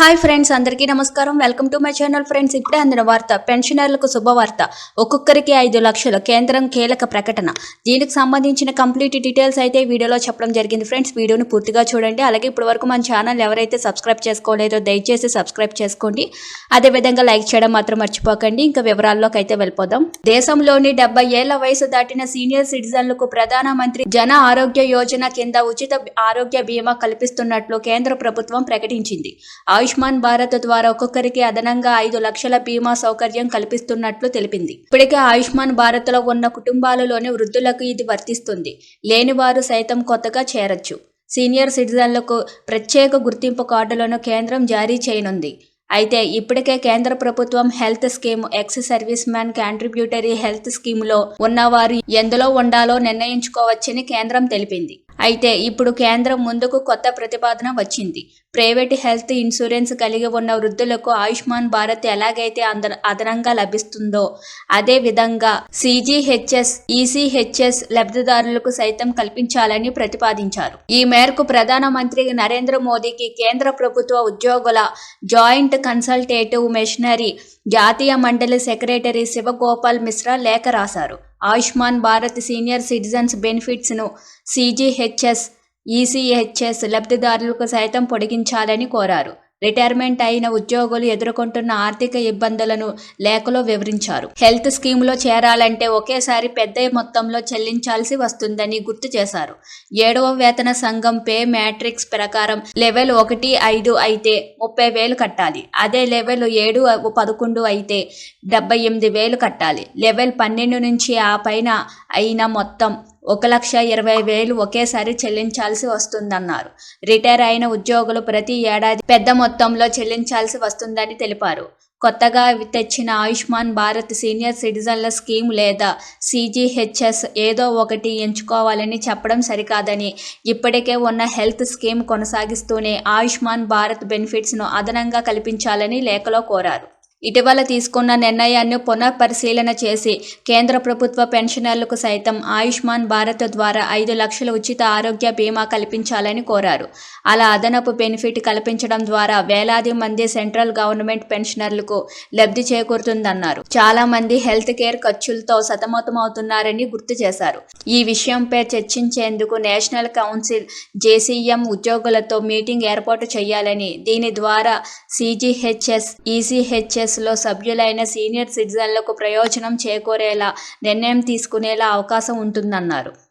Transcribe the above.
Hi friends అందరికీ నమస్కారం. Welcome to my channel friends. ఇప్పుడే అందిన వార్త పెన్షనర్లకు శుభవార్త ఒక్కొక్కరికి ఐదు లక్షలు కేంద్రం కీలక ప్రకటన. దీనికి సంబంధించిన కంప్లీట్ డీటెయిల్స్ అయితే వీడియోలో చెప్పడం జరిగింది ఫ్రెండ్స్. వీడియోని పూర్తిగా చూడండి. అలాగే ఇప్పటి వరకు మన ఛానల్ ఎవరైతే సబ్స్క్రైబ్ చేసుకోలేదో దయచేసి సబ్స్క్రైబ్ చేసుకోండి. అదేవిధంగా లైక్ చేయడం మాత్రం మర్చిపోకండి. ఇంకా వివరాల్లోకి అయితే వెళ్ళిపోదాం. దేశంలోని డెబ్బై ఏళ్ళ వయసు దాటిన సీనియర్ సిటిజన్లకు ప్రధానమంత్రి జన ఆరోగ్య యోజన కింద ఉచిత ఆరోగ్య బీమా కల్పిస్తున్నట్లు కేంద్ర ప్రభుత్వం ప్రకటించింది. ఆయుష్మాన్ భారత్ ద్వారా ఒక్కొక్కరికి అదనంగా ఐదు లక్షల బీమా సౌకర్యం కల్పిస్తున్నట్లు తెలిపింది. ఇప్పటికే ఆయుష్మాన్ భారత్లో ఉన్న కుటుంబాలలోని వృద్ధులకు ఇది వర్తిస్తుంది. లేనివారు సైతం కొత్తగా చేరొచ్చు. సీనియర్ సిటిజన్లకు ప్రత్యేక గుర్తింపు కార్డులను కేంద్రం జారీ చేయనుంది. అయితే ఇప్పటికే కేంద్ర ప్రభుత్వం health scheme ex service man contributory health స్కీమ్లో ఉన్నవారు ఎందులో ఉండాలో నిర్ణయించుకోవచ్చని కేంద్రం తెలిపింది. అయితే ఇప్పుడు కేంద్రం ముందుకు కొత్త ప్రతిపాదన వచ్చింది. ప్రైవేట్ హెల్త్ ఇన్సూరెన్స్ కలిగి ఉన్న వృద్ధులకు ఆయుష్మాన్ భారత్ ఎలాగైతే అంద అదనంగా లభిస్తుందో అదే విధంగా సిజిహెచ్ఎస్ ఈసీహెచ్ఎస్ లబ్ధిదారులకు సైతం కల్పించాలని ప్రతిపాదించారు. ఈ మేరకు ప్రధానమంత్రి నరేంద్ర మోదీకి కేంద్ర ప్రభుత్వ ఉద్యోగుల జాయింట్ కన్సల్టేటివ్ మిషనరీ జాతీయ మండలి సెక్రటరీ శివగోపాల్ మిశ్రా లేఖ రాశారు. ఆయుష్మాన్ భారత్ సీనియర్ సిటిజన్స్ బెనిఫిట్స్ను సీజీహెచ్ఎస్ ఈసీహెచ్ఎస్ లబ్ధిదారులకు సైతం పొడిగించాలని కోరారు. రిటైర్మెంట్ అయిన ఉద్యోగులు ఎదుర్కొంటున్న ఆర్థిక ఇబ్బందులను లేఖలో వివరించారు. హెల్త్ స్కీమ్లో చేరాలంటే ఒకేసారి పెద్ద మొత్తంలో చెల్లించాల్సి వస్తుందని గుర్తు చేశారు. ఏడవ వేతన సంఘం పే మ్యాట్రిక్స్ ప్రకారం లెవెల్ ఒకటి ఐదు అయితే ముప్పై వేలు కట్టాలి. అదే లెవెల్ ఏడు పదకొండు అయితే డెబ్బై ఎనిమిది వేలు కట్టాలి. లెవెల్ పన్నెండు నుంచి ఆ పైన అయిన మొత్తం ఒక లక్ష ఇరవై వేలు ఒకేసారి చెల్లించాల్సి వస్తుందన్నారు. రిటైర్ అయిన ఉద్యోగులు ప్రతి ఏడాది పెద్ద మొత్తంలో చెల్లించాల్సి వస్తుందని తెలిపారు. కొత్తగా తెచ్చిన ఆయుష్మాన్ భారత్ సీనియర్ సిటిజన్ల స్కీమ్ లేదా సీజీహెచ్ఎస్ ఏదో ఒకటి ఎంచుకోవాలని చెప్పడం సరికాదని ఇప్పటికే ఉన్న హెల్త్ స్కీమ్ కొనసాగిస్తూనే ఆయుష్మాన్ భారత్ బెనిఫిట్స్ను అదనంగా కల్పించాలని లేఖలో కోరారు. ఇటీవల తీసుకున్న నిర్ణయాన్ని పునఃపరిశీలన చేసి కేంద్ర ప్రభుత్వ పెన్షనర్లకు సైతం ఆయుష్మాన్ భారత్ ద్వారా ఐదు లక్షల ఉచిత ఆరోగ్య బీమా కల్పించాలని కోరారు. అలా అదనపు బెనిఫిట్ కల్పించడం ద్వారా వేలాది మంది సెంట్రల్ గవర్నమెంట్ పెన్షనర్లకు లబ్ధి చేకూరుతుందన్నారు. చాలా మంది హెల్త్ కేర్ ఖర్చులతో సతమతమవుతున్నారని గుర్తు చేశారు. ఈ విషయంపై చర్చించేందుకు నేషనల్ కౌన్సిల్ జేసీఎం ఉద్యోగులతో మీటింగ్ ఏర్పాటు చేయాలని దీని ద్వారా సీజీహెచ్ఎస్ ఈసీహెచ్ఎస్ లో సభ్యులైన సీనియర్ సిటిజన్లకు ప్రయోజనం చేకూరేలా నిర్ణయం తీసుకునేలా అవకాశం ఉంటుందన్నారు.